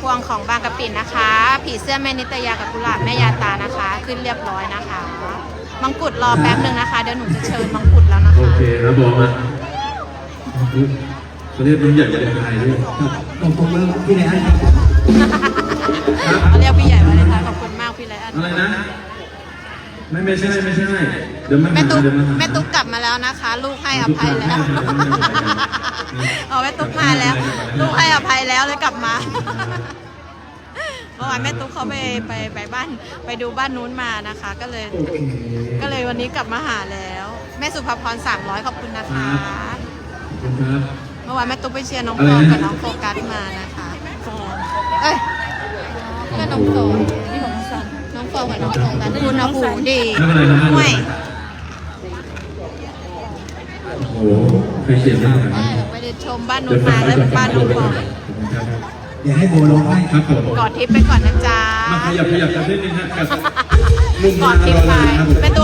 พวงของบางกะปินะคะ ผีเสื้อแม่นิตยากับกุหลาบแม่ยาตานะคะ ขึ้นเรียบร้อยนะคะมังกุฎรอแป๊บหนึ่งนะคะเดี๋ยวหนูจะเชิญมังกุฎแล้วนะโอคะเคครับบอกมาเขาเรียกรุ่นใหญ่ใหญ่ไทยด้วยครับขอบคุณมากพี่แนนครับ ไม่ไม่ใช่ไม่ใช่เดี๋ยวมาแม่หาตุ๊กเดี๋ยวมาหา แม่ตุ๊กกลับมาแล้วนะคะ ลูกให้อภัยแล้วอ๋อแม่ตุ๊กมาแล้ว ลูกให้อภัยแล้วเลยกลับมาเมื่อวานแม่ตุ๊กเขาไปไปไปบ้านไปดูบ้านนู้นมานะคะ ก็เลยโอเคก็เลยวันนี้กลับมาหาแล้ว แม่สุภาพร300ขอบคุณนะคะ ขอบคุณครับ เมื่อวานแม่ตุ๊กไปเชียร์น้องอะไรฟองนะกับน้องโฟกัสมานะคะเอ้ยก็น้องฟองนี่ของสั นน้องฟองกับน้องโฟกัสคุณนะหูดีไม่เป็นไรครับห่วยโอ้โหเคยเขียนได้ไหมได้แบบไปเดินชมบ้านนู้นมาแล้วบ้านน้องฟองเดี๋ยวให้โบลงให้ครับผมกอดทิปไปก่อนนะจ๊ะมาขยับขยับกันนิดนึงฮะกับกอดทิปไปแม่ตุ๊กเลยบอกว่า